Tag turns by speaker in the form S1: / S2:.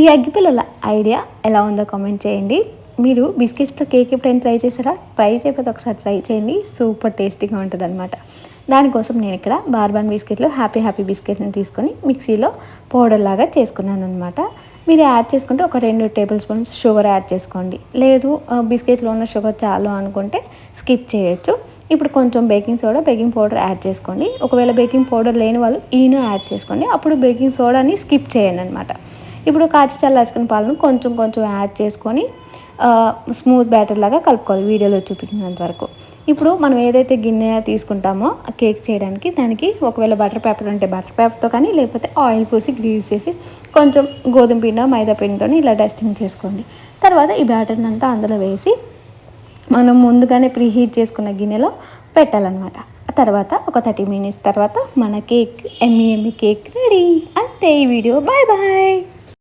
S1: ఈ అగ్గిపిల్లల ఐడియా ఎలా ఉందో కామెంట్ చేయండి. మీరు బిస్కెట్స్తో కేక్ ఎప్పుడైనా ట్రై చేసారా ట్రై చేయకపోతే ఒకసారి ట్రై చేయండి. సూపర్ టేస్టీగా ఉంటుంది అనమాట దానికోసం నేను ఇక్కడ బార్బన్ బిస్కెట్లు హ్యాపీ హ్యాపీ బిస్కెట్ని తీసుకొని మిక్సీలో పౌడర్ లాగా చేసుకున్నాను అనమాట మీరు యాడ్ చేసుకుంటే ఒక రెండు టేబుల్ స్పూన్స్ షుగర్ యాడ్ చేసుకోండి. లేదు బిస్కెట్లో ఉన్న షుగర్ చాలు అనుకుంటే స్కిప్ చేయొచ్చు. ఇప్పుడు కొంచెం baking soda baking powder add చేసుకోండి. ఒకవేళ బేకింగ్ పౌడర్ లేని వాళ్ళు ఈను యాడ్ చేసుకోండి. అప్పుడు బేకింగ్ సోడాని స్కిప్ చేయండి అనమాట ఇప్పుడు కాచి చల్లార్చుకున్న పాలను కొంచెం కొంచెం యాడ్ చేసుకొని స్మూత్ బ్యాటర్ లాగా కలుపుకోవాలి వీడియోలో చూపించినంత వరకు. ఇప్పుడు మనం ఏదైతే గిన్నె తీసుకుంటామో కేక్ చేయడానికి దానికి ఒకవేళ బటర్ పేపర్ ఉంటే బటర్ పేపర్తో కానీ లేకపోతే ఆయిల్ పోసి గ్రీజ్ చేసి కొంచెం గోధుమ పిండి మైదా పిండితో ఇలా డస్టింగ్ చేసుకోండి. తర్వాత ఈ బ్యాటర్ని అంతా అందులో వేసి మనం ముందుగానే ప్రీ హీట్ చేసుకున్న గిన్నెలో పెట్టాలన్నమాట. తర్వాత ఒక థర్టీ మినిట్స్ తర్వాత మన కేక్ ఎమ్మి ఎమ్మి కేక్ రెడీ అంతే ఈ వీడియో. Bye bye